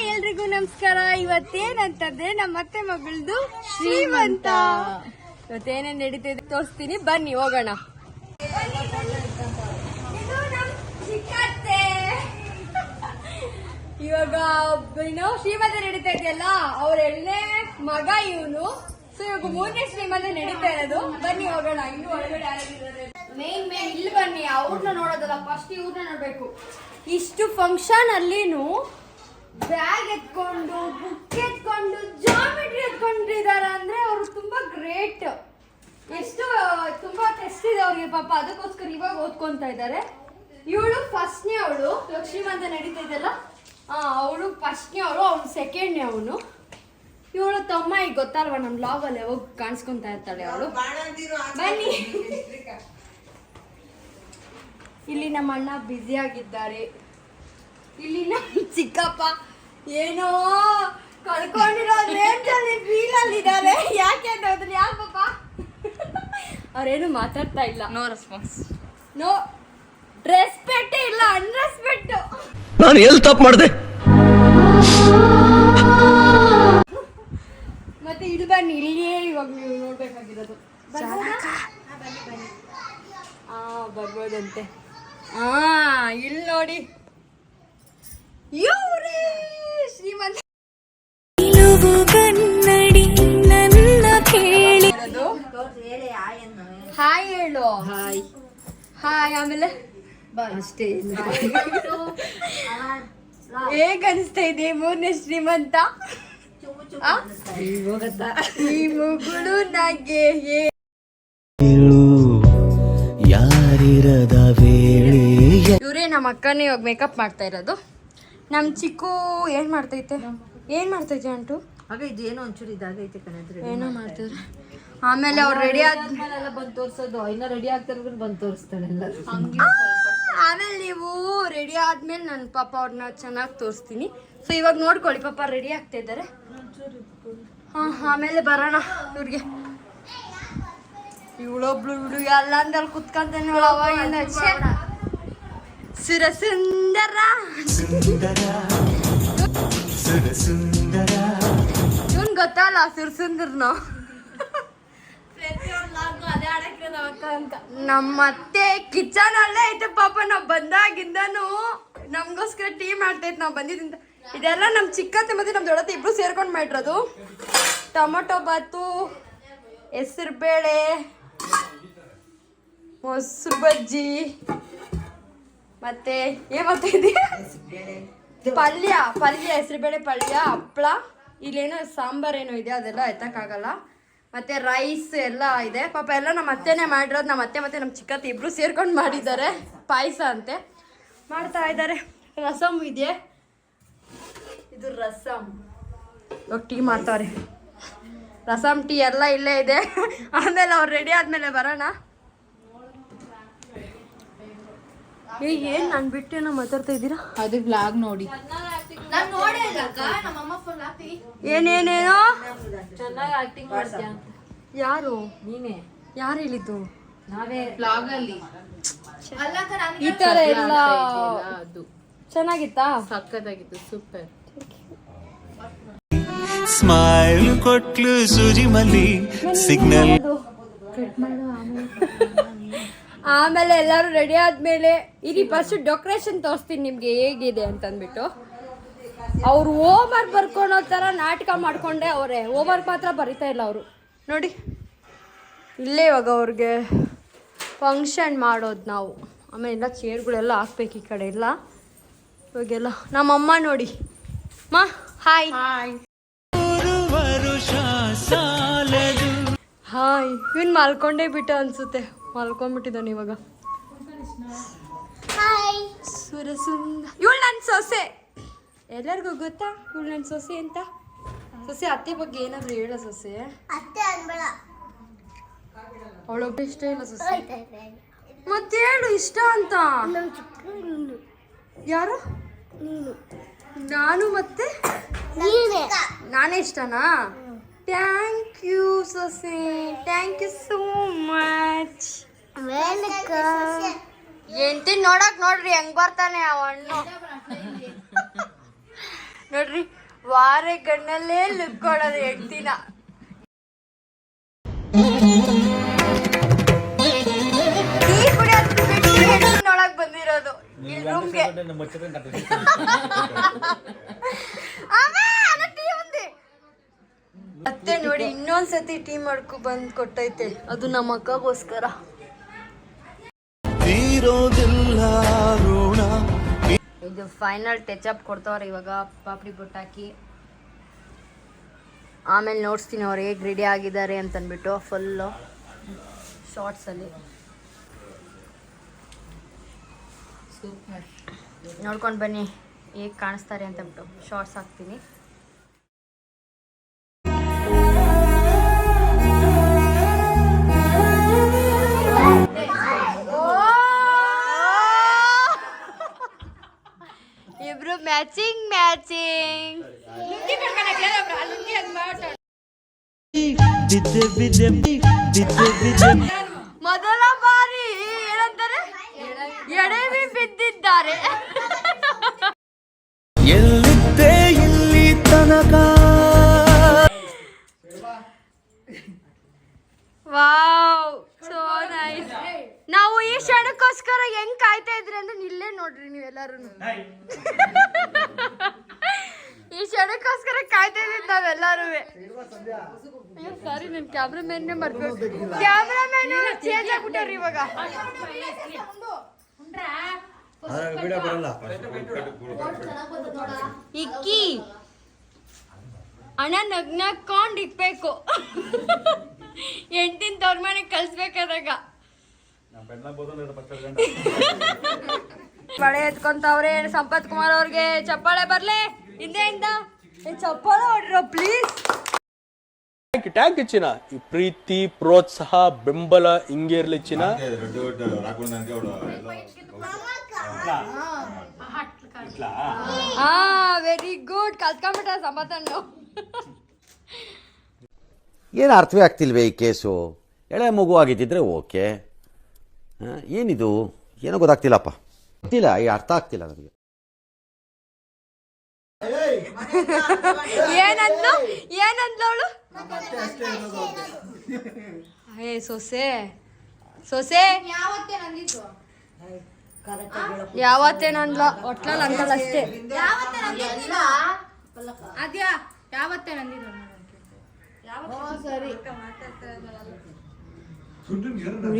ಎಲ್ರಿಗೂ ನಮಸ್ಕಾರ. ಇವತ್ತೇನಂತಂದ್ರೆ ನಮ್ಮ ಅತ್ತೆ ಮಗಳದು ಶ್ರೀಮಂತ. ಇವತ್ತೇನೇನ್ ನಡೀತಿದೆ ತೋರಿಸ್ತೀನಿ. ಬನ್ನಿ ಹೋಗೋಣ. ಇವಾಗ ಏನು ಶ್ರೀಮಂತ ನಡೀತಾ ಇದೆಯಲ್ಲ? ಅವ್ರ ಎಣ್ಣೆ ಮಗ ಇವನು. ಸೊ ಇವಾಗ ಮೂರನೇ ಶ್ರೀಮಂತ ನಡೀತಾ ಇರೋದು. ಬನ್ನಿ ಹೋಗೋಣ. ಇನ್ನು ಒಳಗಡೆ ಯಾರಾಗಿದ್ದಾರೆ? ಮೇನ್ ಮೇನ್ ಇಲ್ಲಿ ಬನ್ನಿ. ಅವ್ರನ್ನ ನೋಡೋದಲ್ಲ. ಫಸ್ಟ್ ಇವ್ರನ್ನ ನೋಡ್ಬೇಕು. ಇಷ್ಟು ಫಂಕ್ಷನ್ ಅಲ್ಲಿನೂ ಬ್ಯಾಗ್ ಎತ್ಕೊಂಡು ಬುಕ್ ಎತ್ಕೊಂಡು ಜಾಮೆಟ್ರಿ ಎತ್ಕೊಂಡಿದ್ದಾರೆ ಅಂದ್ರೆ ಅವ್ರು ತುಂಬಾ ಗ್ರೇಟ್ ಎಷ್ಟು ತುಂಬಾ ಟೆಸ್ಟ್ ಇದೆ ಅವ್ರಿಗೆ ಪಾಪ. ಅದಕ್ಕೋಸ್ಕರ ಇವಾಗ ಓದ್ಕೊಂತ ಇದ್ದಾರೆ. ಇವಳು ಫಸ್ಟ್ನೇ ಅವಳು. ಲಕ್ಷ್ಮೀಮಂತ ನಡೀತಾ ಇದೆಯಲ್ಲ? ಅವಳು ಫಸ್ಟ್ನೇ ಅವಳು ಅವ್ನು ಸೆಕೆಂಡ್ನೇ ಅವನು. ಇವಳು ತಮ್ಮ ಈಗ ಗೊತ್ತಲ್ವಾ ನಮ್ಮ ಲಾಗ್ ಅಲ್ಲಿ ಯಾವಾಗ ಕಾಣಿಸ್ಕೊಂತ ಇರ್ತಾಳೆ ಅವಳು. ಬನ್ನಿ. ಇಲ್ಲಿ ನಮ್ಮ ಅಣ್ಣ ಬ್ಯುಸಿ ಆಗಿದ್ದಾರೆ. ಇಲ್ಲಿ ನಮ್ಮ ಚಿಕ್ಕಪ್ಪ ಏನೋ ಕಳ್ಕೊಂಡಿರೋ ರೇಂಜಲ್ಲಿ ಫೀಲಲ್ಲಿ ಫೀಲ್ ಅಲ್ಲಿ ಇದ್ದಾರೆ ಯಾಕೆ ಅಂತ ಹೇಳಿದ್ರೆ ಯಾಕಪ್ಪ ಅವ್ರೇನು ಮಾತಾಡ್ತಾ ಇಲ್ಲ. ನೋ ರೆಸ್ಪಾನ್ಸ್ ನೋ ರೆಸ್ಪೆಕ್ಟ್ ಇಲ್ಲ ಅನ್ರೆಸ್ಪೆಕ್ಟ್ ನಾನು ಎಲ್ಲಿ ತಪ್ಪು ಮಾಡಿದೆ? ಮತ್ತೆ ಇಲ್ಲಿ ಬನ್ನಿ ಇಲ್ಲಿಯೇ ಇವಾಗ ನೀವು ನೋಡ್ಬೇಕಾಗಿರೋದು. ಬರ್ಬೋದಂತೆ. ಹಾ ಇಲ್ಲಿ ನೋಡಿ. ಶ್ರೀಮಂತ ನಿಲುವು ಕನ್ನಡಿ ನನ್ನ ಕೇಳಿ. ಇರೋದು. ಹಾಯ್ ಹೇಳು. ಹಾಯ್. ಹಾಯ್ ಆಮೇಲೆ? ಅಷ್ಟೇ. ಹೇಗ್ ಅನಿಸ್ತಾ ಇದೆ? ಮೂರನೇ ಶ್ರೀಮಂತ? ಈ ಮುಗುಳು ನಗೆ ಯಾರಿರದ ವೇಳೆ ಇವ್ರೇ ನಮ್ಮ ಅಕ್ಕನೇ ಇವಾಗ ಮೇಕಪ್ ಮಾಡ್ತಾ ಇರೋದು. ನಮ್ ಚಿಕ್ಕು ಏನು ಮಾಡ್ತೈತೆ? ಏನು ಮಾಡ್ತೈತೆ ಅಂಟು? ಆಗ ಇದು ಏನೋ ಒಂಚೂರು ಇದಾಗೈತೆ ಕಣದ್ರೆ ಏನೋ ಮಾಡ್ತಾರೆ ಆಮೇಲೆ ಅವ್ರು ರೆಡಿ ಆದ ಎಲ್ಲ ಬಂದು ತೋರಿಸೋದು. ಇನ್ನ ರೆಡಿ ಆಗ್ತಿರ್ಬೇಕು ಬಂದು ತೋರಿಸ್ತಾಳೆ ಎಲ್ಲ ಆಮೇಲೆ ನೀವು ರೆಡಿ ಆದ್ಮೇಲೆ ನನ್ನ ಪಾಪ ಅವ್ರನ್ನ ಚೆನ್ನಾಗಿ ತೋರಿಸ್ತೀನಿ. ಸೊ ಇವಾಗ ನೋಡ್ಕೊಳ್ಳಿ ಪಾಪ ರೆಡಿ ಆಗ್ತಾ ಇದ್ದಾರೆ. ಹಾಂ ಆಮೇಲೆ ಬರೋಣ ಇವ್ರಿಗೆ. ಇವಳೊಬ್ಳು ಇವಳು ಅಲ್ಲ ಅಂದಲ್ಲಿ ಕುತ್ಕೊಂತಾನೆ ಅವಾಗಿಂದ. ಸುರಸುಂದರ. ಇವನ್ ಗೊತ್ತಲ್ಲ, ಸುರಸುಂದರ್ನು. ನಮ್ಮತ್ತೆ ಕಿಚನ್ ಅಲ್ಲೇ ಐತೆ ಪಾಪ, ನಾವ್ ಬಂದಾಗಿಂದನು ನಮ್ಗೋಸ್ಕರ ಟೀ ಮಾಡ್ತೈತೆ ನಾವ್ ಬಂದಿದ್ದಿಂದ. ಇದೆಲ್ಲ ನಮ್ ಚಿಕ್ಕತ್ತೆ ಮತ್ತೆ ನಮ್ ದೊಡ್ಡತ್ತೆ ಇಬ್ರು ಸೇರ್ಕೊಂಡ್ ಮಾಡಿರೋದು. ಟೊಮೊಟೊ ಬಾತು, ಹೆಸರು ಬೇಳೆ, ಮೊಸರು ಬಜ್ಜಿ. ಮತ್ತೆ ಏನ್ ಇದೀಯ ಪಲ್ಯ ಪಲ್ಯ ಹೆಸರುಬೇಳೆ ಪಲ್ಯ ಹಪ್ಳ ಇಲ್ಲೇನೋ ಸಾಂಬಾರ್ ಏನೋ ಇದೆ ಅದೆಲ್ಲ ಎತ್ತಕ್ಕಾಗಲ್ಲ. ಮತ್ತೆ ರೈಸ್ ಎಲ್ಲ ಇದೆ. ಪಾಪ ಎಲ್ಲ ನಮ್ಮ ಅತ್ತೆನೇ ಮಾಡಿರೋದು ನಮ್ಮ ಅತ್ತೆ ಮತ್ತೆ ನಮ್ಮ ಚಿಕ್ಕತ್ತೆ ಇಬ್ರು ಸೇರ್ಕೊಂಡು ಮಾಡಿದ್ದಾರೆ. ಪಾಯಸ ಅಂತೆ. ಮಾಡ್ತಾ ಇದ್ದಾರೆ. ರಸಮ್ ಇದೆ. ಇದು ರಸಮ್ ಇವಾಗ ಟೀ ಮಾಡ್ತಾರೆ. ರಸಮ್ ಟೀ ಎಲ್ಲ ಇಲ್ಲೇ ಇದೆ. ಆಮೇಲೆ ಅವ್ರು ರೆಡಿ ಆದ್ಮೇಲೆ ಬರೋಣ. ಏ ಏನ್ ನಾನು ಬಿಟ್ಟೇನೋ ಮಾತಾಡ್ತಾ ಇದ್ದೀರಾ? ಅದು ಬ್ಲಾಗ್ ನೋಡಿ. ಏನೇನೇನೋ? ಚೆನ್ನಾಗಿ ಆಕ್ಟಿಂಗ್ ಮಾಡ್ತೀಯ ಯಾರು? ನೀನೇ. ಯಾರು ಹೇಳಿದ್ದು? ನಾವೇ. ಬ್ಲಾಗ್ ಅಲ್ಲಿ. ಈ ತರ ಎಲ್ಲ ಅದು. ಚೆನ್ನಾಗಿತ್ತಾ? ಸಕ್ಕತ್ತಾಗಿತ್ತು ಸೂಪರ್ ಸ್ಮೈಲ್ ಕೊಟ್ಲು ಸೂಜಿ ಮಲ್ಲಿ ಸಿಗ್ನಲ್ ಆಮೇಲೆ. ಎಲ್ಲರೂ ರೆಡಿ ಆದ್ಮೇಲೆ ಇಲ್ಲಿ ಫಸ್ಟ್ ಡೆಕೋರೇಷನ್ ತೋರಿಸ್ತೀನಿ ನಿಮ್ಗೆ ಹೇಗಿದೆ ಅಂತ ಅಂದ್ಬಿಟ್ಟು ಅವ್ರು ಹೋಮ್ವರ್ಕ್ ಬರ್ಕೊಳೋ ಥರ ನಾಟಕ ಮಾಡ್ಕೊಂಡೆ ಅವರೇ. ಹೋಮ್ವರ್ಕ್ ಮಾತ್ರ ಬರಿತಾ ಇಲ್ಲ ಅವರು. ನೋಡಿ ಇಲ್ಲೇ ಇವಾಗ ಅವ್ರಿಗೆ ಫಂಕ್ಷನ್ ಮಾಡೋದು ನಾವು. ಆಮೇಲೆ ಎಲ್ಲ ಚೇರ್ಗಳೆಲ್ಲ ಹಾಕ್ಬೇಕು ಈ ಕಡೆ ಎಲ್ಲ. ಇವಾಗೆಲ್ಲ ನಮ್ಮಮ್ಮ ನೋಡಿ. ಮಾ ಹಾಯ್ ಹಾಯ್ ಹಾಯ್ ಇವನ್ ಮಲ್ಕೊಂಡೇ ಬಿಟ್ಟು ಅನ್ಸುತ್ತೆ. ಮಲ್ಕೊಂಡ್ಬಿಟ್ಟಿದ್ದಾನೆ ಇವಾಗ. ಸುರಸುಂದ ಇವಳು ನನ್ನ ಸೊಸೆ. ಎಲ್ಲರಿಗೂ ಗೊತ್ತಾ ಇವಳು ನನ್ನ ಸೊಸೆ ಅಂತ? ಸೊಸೆ ಅತ್ತೆ ಬಗ್ಗೆ ಏನಾದ್ರು ಹೇಳ ಸೊಸೆ. ಅವಳೊಬ್ಬ ಇಷ್ಟ ಇಲ್ಲ ಸೊಸೆ. ಮತ್ತೆ ಹೇಳು ಇಷ್ಟ ಅಂತ? ಯಾರು? ನಾನು. ಮತ್ತೆ? ನಾನೇ ಇಷ್ಟನಾ? ಥ್ಯಾಂಕ್ ಯು ಸೊಸೆ ಥ್ಯಾಂಕ್ ಯು ಸೋ ಮಚ್ ಎಂತಿ ನೋಡಕ್ ನೋಡ್ರಿ ಹೆಂಗ್ ಬರ್ತಾನೆ ಆ ಹಣ್ಣು ನೋಡ್ರಿ ವಾರ ಗಣ್ಣಲ್ಲೇ ಲುಕ್ ಕೊಡೋದು ಹೆಂಡ್ತಿನ. ಟೀ ಕುಡಿಯೋದ್ ಬಿಟ್ಟು ಹೆಣ್ಣಿನೊಳಗ್ ಬಂದಿರೋದು. ಈ ರೂಮ್ಗೆ ಮತ್ತೆ ನೋಡಿ ಇನ್ನೊಂದ್ಸತಿ ಟೀ ಮಾಡ್ಕೊ ಬಂದ್ ಕೊಟ್ಟೈತೆ. ಅದು ನಮ್ಮ ಅಕ್ಕಗೋಸ್ಕರ. ಇದು ಫೈನಲ್ ಟಚ್ ಅಪ್ ಕೊಡ್ತಾವ್ರೆ ಇವಾಗ ಪಾಪಡಿ ಬೊಟ್ಟಾಕಿ. ಆಮೇಲೆ ನೋಡ್ಸ್ತೀನಿ ಅವ್ರು ಹೇಗೆ ರೆಡಿ ಆಗಿದ್ದಾರೆ ಅಂತಂದ್ಬಿಟ್ಟು ಫುಲ್ಲು ಶಾರ್ಟ್ಸಲ್ಲಿ ನೋಡ್ಕೊಂಡು ಬನ್ನಿ ಹೇಗೆ ಕಾಣಿಸ್ತಾರೆ ಅಂತಂದ್ಬಿಟ್ಟು ಶಾರ್ಟ್ಸ್ ಹಾಕ್ತೀನಿ. ಮ್ಯಾಚಿಂಗ್ ಮ್ಯಾಚಿಂಗ್ ಬಿದ್ದೆ ಬಿದ್ದೆ ಬಿದ್ದೆ ಬಿದ್ದೆ ಮೊದಲ ಬಾರಿ ಏನಂತಾರೆ? ಎಡೆವಿ ಬಿದ್ದಿದ್ದಾರೆ. ಎಲ್ಲಿದ್ದೆ ಇಲ್ಲಿ ತನಕ? ವಾವ್. ಸೋ ನೈಸ್ ನಾವು ಈ ಕ್ಷಣಕ್ಕೋಸ್ಕರ ಹೆಂಗ್ ಕಾಯ್ತಾ ಇದ್ರಿ ಅಂದ್ರೆ ಇಲ್ಲೇ ನೋಡ್ರಿ ನೀವೆಲ್ಲರೂ ಈ ಕ್ಷಣಕ್ಕೋಸ್ಕರ ಕಾಯ್ತಾ ಇದ್ದೀವಿ ನಾವೆಲ್ಲರೂ ಸಾರಿ ನನ್ ಕ್ಯಾಮ್ರಾಮನ್ ಮರ್ಬೇಕು ಕ್ಯಾಮ್ರಾಮನ್ ಚೇಂಜ್ ಆಗ್ಬಿಟ್ಟಾರ ಇವಾಗ. ಇಕ್ಕಿ. ಅಣ್ಣ ನಗ್ ನಕ್ಕೊಂಡ್ ಇಕ್ಬೇಕು. ಎಂಟಿನ ತವ್ರ ಮನೆಗೆ ಕಳ್ಸ್ಬೇಕಾದಾಗ. ಬಳೆ ಎತ್ಕೊಂತವ್ರೆ ಸಂಪತ್ ಕುಮಾರ್ ಅವ್ರಿಗೆ ಚಪ್ಪಾಳೆ ಬರ್ಲಿ. ಹಿಂದೆಯಿಂದ. ಇಂದ ಚಪ್ಪಾಳೆ ಹೊಡ್ರ ಪ್ಲೀಸ್ ಟ್ಯಾಂಕ್ ಟ್ಯಾಂಕ್ ಇಚ್ಚಿನ ಈ ಪ್ರೀತಿ ಪ್ರೋತ್ಸಾಹ ಬೆಂಬಲ ಹಿಂಗೆ ಇರ್ಲಿ ಚಿನ್ನ. ಹಾ ವೆರಿ ಗುಡ್ ಕಲ್ತ್ಕೊಂಡ್ಬಿಟ್ಟ ಸಂಪತ್ತನ್ನು ಏನು ಅರ್ಥವೇ ಆಗ್ತಿಲ್ವೇ ಈ ಕೇಸು? ಎಳೆ ಮಗು ಆಗಿದ್ದಿದ್ರೆ ಓಕೆ. ಏನಿದು? ಏನೋ ಗೊತ್ತಾಗ್ತಿಲ್ಲಪ್ಪ. ಗೊತ್ತಿಲ್ಲ ಈ ಅರ್ಥ ಆಗ್ತಿಲ್ಲ ನನಗೆ ಏನಂದ್ಲು? ಏನಂದ್ಲವಳು ಏ ಸೊಸೆ. ಸೊಸೆ. ಯಾವತ್ತೇನಂದ್ಲ ಒಟ್ಲಲ್ಲಿ ಅಂದಲ್ಲ ಅಷ್ಟೇ.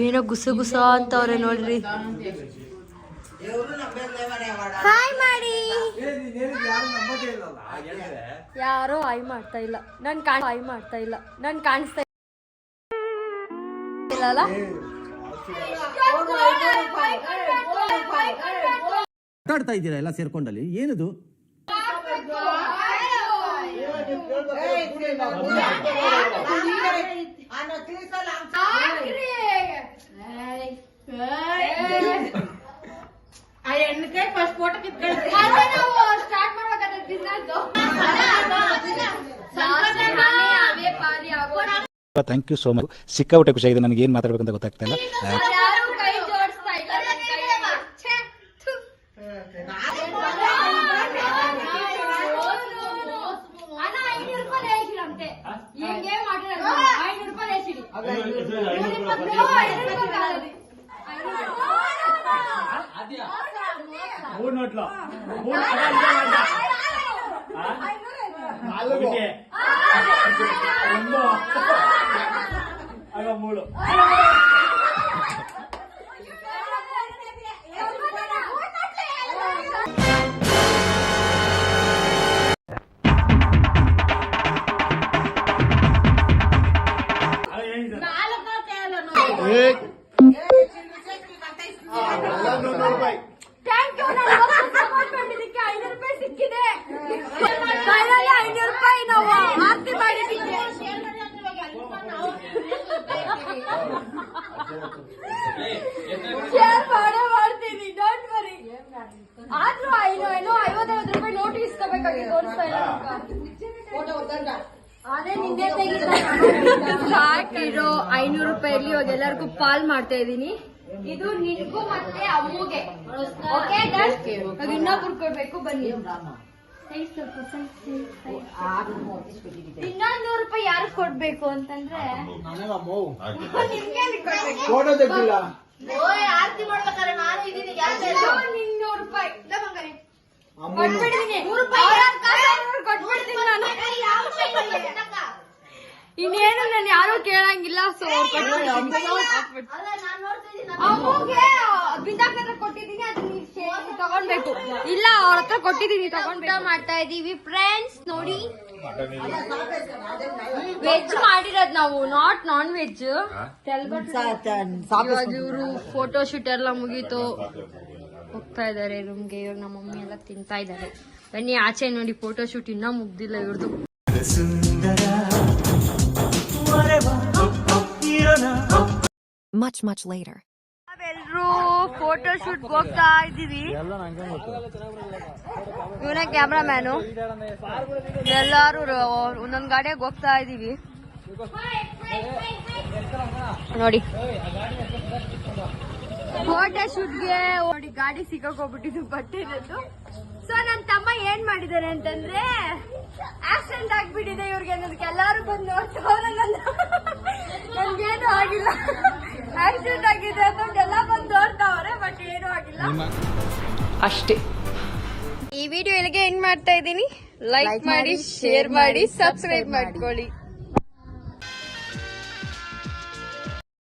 ಏನೋ ಗುಸು ಗುಸ ಅಂತವ್ರೆ ನೋಡ್ರಿ. ಹಾಯ್ ಮಾಡಿ ಯಾರೋ ಹಾಯ್ ಮಾಡ್ತಾ ಇಲ್ಲ. ನನ್ ಕಾಣ್ ಹಾಯ್ ಮಾಡ್ತಾ ಇಲ್ಲ. ನನ್ ಕಾಣಿಸ್ತಾ ಇಲ್ಲಲ್ಲ? ಮಾತಾಡ್ತಾ ಇದ್ದೀರಾ ಎಲ್ಲ ಸೇರ್ಕೊಂಡಲ್ಲಿ? ಏನಿದು? ಥ್ಯಾಂಕ್ ಯು ಸೋ ಮಚ್ ಸಿಕ್ಕಾಪಟ್ಟೆ ಖುಷಿಯಾಗಿದೆ ನನಗೆ ಏನು ಮಾತಾಡ್ಬೇಕಂತ ಗೊತ್ತಾಗ್ತಾ ಇಲ್ಲ म्हटलं बोल अगं बोल एक ಸಾಕಿರೋ ಐನೂರು ರೂಪಾಯಿಲಿ ಇವಾಗ ಎಲ್ಲರಿಗೂ ಪಾಲ್ ಮಾಡ್ತಾ ಇದೀನಿ ಇದು ನಿನ್ಗೂ ಮತ್ತೆ ಅಮ್ಮುಗೆ. ಇನ್ನೊಬ್ರು ಕೊಡ್ಬೇಕು ಬನ್ನಿ. ಇನ್ನೊಂದ್ ನೂರು ರೂಪಾಯಿ ಯಾರು ಕೊಡ್ಬೇಕು ಅಂತಂದ್ರೆ? ಆರತಿ ಕೊಡ್ಬೇಕು? ಓಯ್, ಆರ್ತಿ ಮಾಡ್ಬೇಕಾದ್ರೆ ನಾನು ಇದೀನಿ ನಿನ್ ನೂರು ರೂಪಾಯಿ ಇಲ್ಲ ಇನ್ನೇನು ನಾನು ಯಾರು ಕೇಳಂಗಿಲ್ಲ ಸೊ ಹತ್ರ ಕೊಟ್ಟಿದ್ದೀನಿ ಅದನ್ನ ತಗೊಂಡ್ಬೇಕು. ಇಲ್ಲ ಅವ್ರ ಹತ್ರ ಕೊಟ್ಟಿದೀನಿ ತಗೊಂಡ್ ಮಾಡ್ತಾ ಇದೀವಿ ಫ್ರೆಂಡ್ಸ್ ನೋಡಿ. ವೆಜ್ ಮಾಡಿರೋದ್ ನಾವು ನಾಟ್ ನಾನ್ ವೆಜ್ ಇವರು ಫೋಟೋ ಶೂಟ್ ಎಲ್ಲ ಮುಗೀತು. ಹೋಗ್ತಾ ಇದಾರೆ ರೂಮ್ಗೆ ಇವಾಗ ನಮ್ಮ ಮಮ್ಮಿ ಎಲ್ಲ ತಿಂತಾ ಇದಾರೆ. ಬನ್ನಿ ಆಚೆ ನೋಡಿ ಫೋಟೋ ಶೂಟ್ ಇನ್ನೂ ಮುಗ್ದಿಲ್ಲ ಇವ್ರದ್ದು Much, much later. ನಾವೆಲ್ರೂ ಫೋಟೋ ಶೂಟ್ ಹೋಗ್ತಾ ಇದೀವಿ ಇವನೇ ಕ್ಯಾಮ್ರಾಮ್ಯಾನು. ಎಲ್ಲಾರು ಒಂದೊಂದ್ ಗಾಡಿಯಾಗ ಹೋಗ್ತಾ ಇದೀವಿ ನೋಡಿ. ಫೋಟೋ ಶೂಟ್ಗೆ ನೋಡಿ ಗಾಡಿ ಸಿಕ್ಕಾಕೋಗ್ಬಿಟ್ಟಿದ್ದು ಬಟ್ಟೆ ಇರೋದು. ಸೊ ನನ್ನ ತಮ್ಮ ಏನ್ ಮಾಡಿದ್ದಾರೆ ಅಂತಂದ್ರೆ ಆಕ್ಸಿಡೆಂಟ್ ಆಗ್ಬಿಟ್ಟಿದೆ ಇವ್ರಿಗೆ ಅನ್ನೋದಕ್ಕೆ ಎಲ್ಲಾರು ಬಂದು ನೋಡ್ತವ್ರೆ ನನ್ನ ನನ್ಗೇನು ಆಗಿಲ್ಲ. ಆಕ್ಸಿಡೆಂಟ್ ಆಗಿದೆ ಅಂತ ಎಲ್ಲ ಬಂದು ನೋಡ್ತಾವ್ರೆ ಬಟ್ ಏನು ಆಗಿಲ್ಲ. ಅಷ್ಟೇ. ಈ ವಿಡಿಯೋ ಇಲ್ಲಿಗೆ ಎಂಡ್ ಮಾಡ್ತಾ ಇದ್ದೀನಿ. ಲೈಕ್ ಮಾಡಿ ಶೇರ್ ಮಾಡಿ ಸಬ್ಸ್ಕ್ರೈಬ್ ಮಾಡ್ಕೊಳ್ಳಿ.